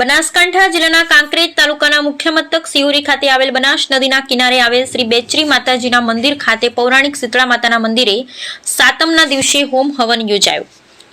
બનાસકાંઠા જિલ્લાના કાંકરેજ તાલુકાના મુખ્ય મથક સિયુરી ખાતે આવેલ બનાસ નદીના કિનારે આવેલ શ્રી બેચરી માતાજીના મંદિર ખાતે પૌરાણિક શીતળા માતાના મંદિરે સાતમના દિવસે હોમ હવન યોજાયો.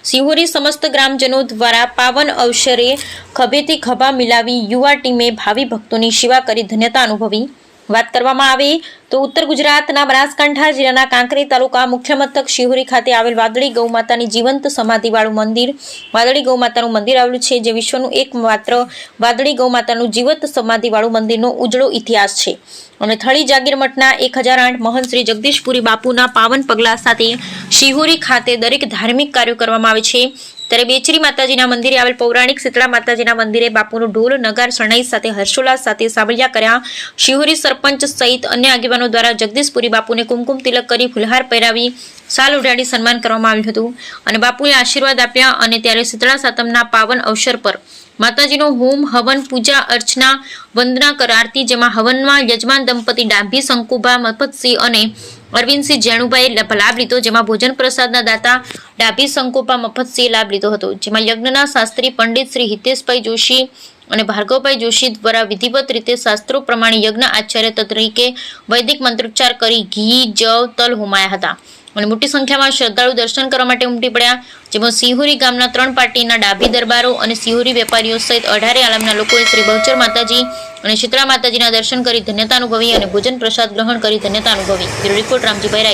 સિહોરી સમસ્ત ગ્રામજનો દ્વારા પાવન અવસરે ખભેથી ખભા મિલાવી યુવા ટીમે ભાવિ ભક્તોની સેવા કરી ધન્યતા અનુભવી. વાત કરવામાં આવે તો ઉત્તર ગુજરાતના બનાસકાંઠા જિલ્લાના કાંકરી તાલુકા મુખ્ય મથક શિહોરી ખાતે આવેલ વાદળી ગૌમાતાની જીવંત સમાધિવાળું મંદિર. વાદળી ગૌમાતાનું મંદિર આવેલું છે જે વિશ્વનું એકમાત્ર વાદળી ગૌમાતાનું જીવંત સમાધિવાળું મંદિરનો ઉજળો ઇતિહાસ છે. અને થળી જાગીર મઠના એક હજાર આઠ મહંત શ્રી જગદીશપુરી બાપુના પાવન પગલા સાથે શિહોરી ખાતે દરેક ધાર્મિક કાર્યો કરવામાં આવે છે. ત્યારે બેચરી માતાજીના મંદિરે આવેલ પૌરાણિક શીતળા માતાજીના મંદિરે બાપુનું ઢોલ, નગાર શરણાઈ સાથે હર્ષોલ્લાસ સાથે સાબલિયા કર્યા. શિહોરી સરપંચ સહિત અન્ય આગેવાનો દ્વારા જગદીશપુરી બાપુને કુમકુમ તિલક કરી ફુલહાર પહેરાવી સાલ ઉડાડી સન્માન કરવામાં આવ્યું હતું અને બાપુએ આશીર્વાદ આપ્યા અને ત્યારે શીતળા સાતમના પાવન અવસર પર માતાજીનો હોમ, હવન, પૂજા, અર્ચના, વંદના કરારતી જેમાં હવનમાં યજમાન દંપતી ડાભી, શંકુભા, મફતસિંહ અને અરવિંદસિંહ જેણુભાઈ લાભ લીધો, જેમાં ભોજન પ્રસાદના દાતા ડાભી સંકોપા મફતસિંહે લાભ લીધો હતો, જેમાં યજ્ઞના શાસ્ત્રી પંડિત શ્રી હિતેશભાઈ જોશી અને ભાર્ગવભાઈ જોશી દ્વારા વિધિવત રીતે શાસ્ત્રો પ્રમાણે યજ્ઞ આચાર્ય તરીકે વૈદિક મંત્રોચ્ચાર કરી ઘી, જવ, તલ હોમાયા હતા. અને મોટી સંખ્યામાં શ્રદ્ધાળુ દર્શન કરવા માટે ઉમટી પડ્યા, જેમાં સિંહુરી ગામના ત્રણ પાર્ટીના ડાભી દરબારો અને સિંહુરી વેપારીઓ સહિત અઢારે આલમના લોકોએ શ્રી બહુચર માતાજી અને શીતળા માતાજીના દર્શન કરી ધન્યતા અનુભવી અને ભોજન પ્રસાદ ગ્રહણ કરી ધન્યતા અનુભવી. રિપોર્ટ, રામજીભાઈ